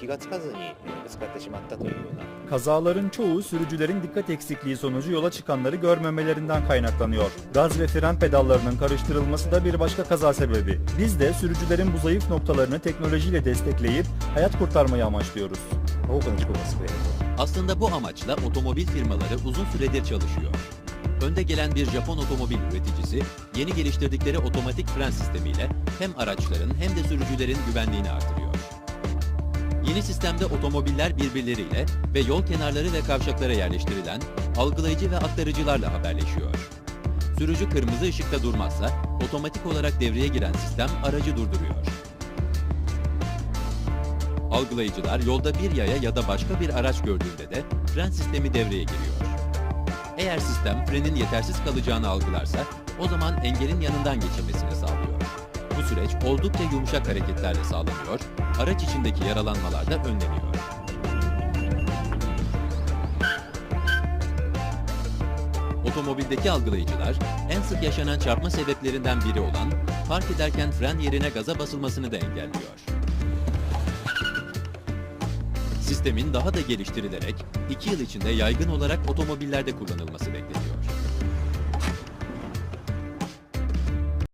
気がつかずにえーぶつかってしまったというような Kazaların çoğu sürücülerin dikkat eksikliği sonucu yola çıkanları görmemelerinden kaynaklanıyor. Gaz ve fren pedallarının karıştırılması da bir başka kaza sebebi. Biz de sürücülerin bu zayıf noktalarını teknolojiyle destekleyip hayat kurtarmayı amaçlıyoruz. 多くの事故が救えると Aslında bu amaçla otomobil firmaları uzun süredir çalışıyor. Önde gelen bir Japon otomobil üreticisi yeni geliştirdikleri otomatik fren sistemiyle hem araçların hem de sürücülerin güvenliğini artırıyor. Yeni sistemde otomobiller birbirleriyle ve yol kenarları ve kavşaklara yerleştirilen algılayıcı ve aktarıcılarla haberleşiyor. Sürücü kırmızı ışıkta durmazsa otomatik olarak devreye giren sistem aracı durduruyor. Algılayıcılar yolda bir yaya ya da başka bir araç gördüğünde de fren sistemi devreye giriyor. Eğer sistem frenin yetersiz kalacağını algılarsa o zaman engelin yanından geçilmesini sağlıyor. Süreç oldukça yumuşak hareketlerle sağlanıyor, araç içindeki yaralanmalar da önleniyor. Otomobildeki algılayıcılar en sık yaşanan çarpma sebeplerinden biri olan park ederken fren yerine gaza basılmasını da engelliyor. Sistemin daha da geliştirilerek 2 yıl içinde yaygın olarak otomobillerde kullanılması bekleniyor.